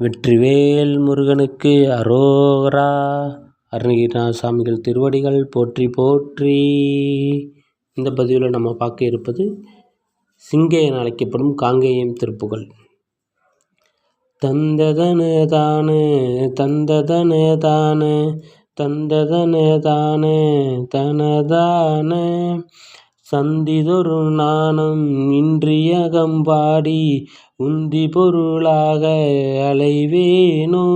வெற்றிவேல் முருகனுக்கு அரோகரா. அருணகிரிநாத சாமிகள் திருவடிகள் போற்றி போற்றி. இந்த பதிவில் நம்ம பார்க்க இருப்பது சிங்கை என அழைக்கப்படும் காங்கேயம் திருப்புகள் தந்ததன தான தந்ததன தான தந்ததன தான தனதான. சந்திதொரு நாணம் இன்றியகம்பாடி உந்தி பொருளாக அலைவேனோ?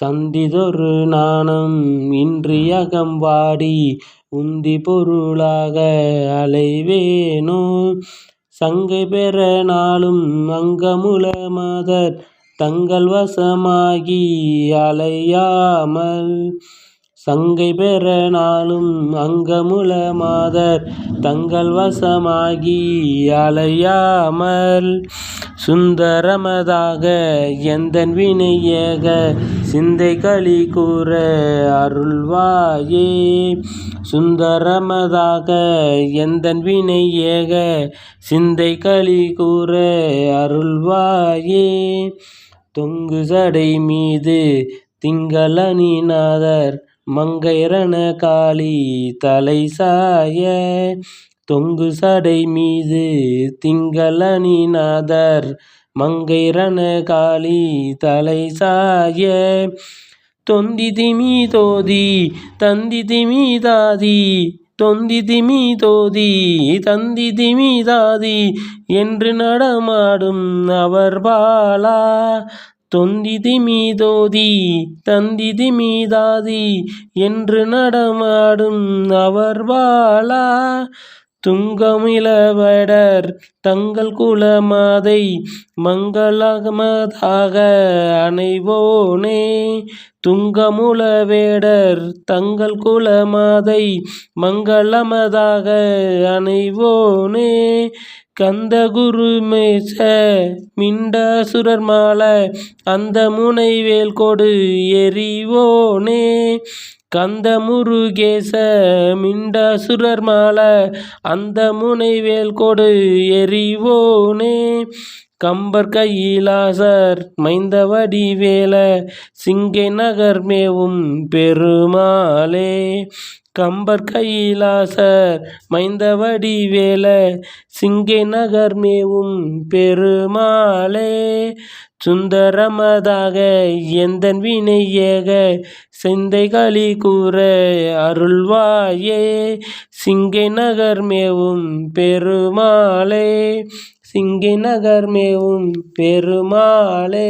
சந்திதொரு நாணம் இன்றியகம்பாடி உந்தி பொருளாக அலைவேனோ? சங்கை பெற நாளும் அங்கமுல மதர் தங்கள் வசமாகி அலையாமல் சங்கை பெற நாளும் அங்கமுல மாதர் தங்கள் வசமாகி அலையாமல் சுந்தரமதாக எந்தன் வினையேக சிந்தை களி கூற அருள்வாயே. சுந்தரமதாக எந்தன் வினையேக சிந்தை களி கூற அருள்வாயே. தொங்கு சடை மீது திங்களனிநாதர் மங்கையரண காளி தலை சாய தொங்கு சடை மீது திங்களனிநாதர் மங்கையரண காளி தலை சாய தொந்தி திமி தோதி தந்தி திமி தாதி தொந்தி திமி தோதி தந்தி திமி தாதி என்று நடமாடும் அவர் பாலா. தொந்திதி மீதோதி தந்திதி மீதாதி என்று நடமாடும் அவர் வாழா துங்கமிழவடர் தங்கள் குலமாதை மங்களமதாக அனைவோனே துங்கமுலவேடர் தங்கள் குலமாதை மங்களமதாக அனைவோனே கந்தகுரு மேச மிண்டாசுரர் மால அந்த முனைவேல் கொடு எரிவோனே கந்த முருகேச மிண்டாசுரர் மால அந்த முனைவேல் கொடு எரிவோனே கம்பர் கையிலாசர் மைந்தவடி வேல சிங்கை நகர் மேவும் பெருமாளே. கம்பர் கையிலாசர் மைந்தவடி வேல சிங்கை நகர் மேவும் பெருமாளே. சுந்தரமதாக எந்தன் வினையேக செந்தை களி கூற அருள்வாயே. சிங்கை நகர் மேவும் பெருமாளே. சிங்கை நகர் மேவும் பெருமாளே.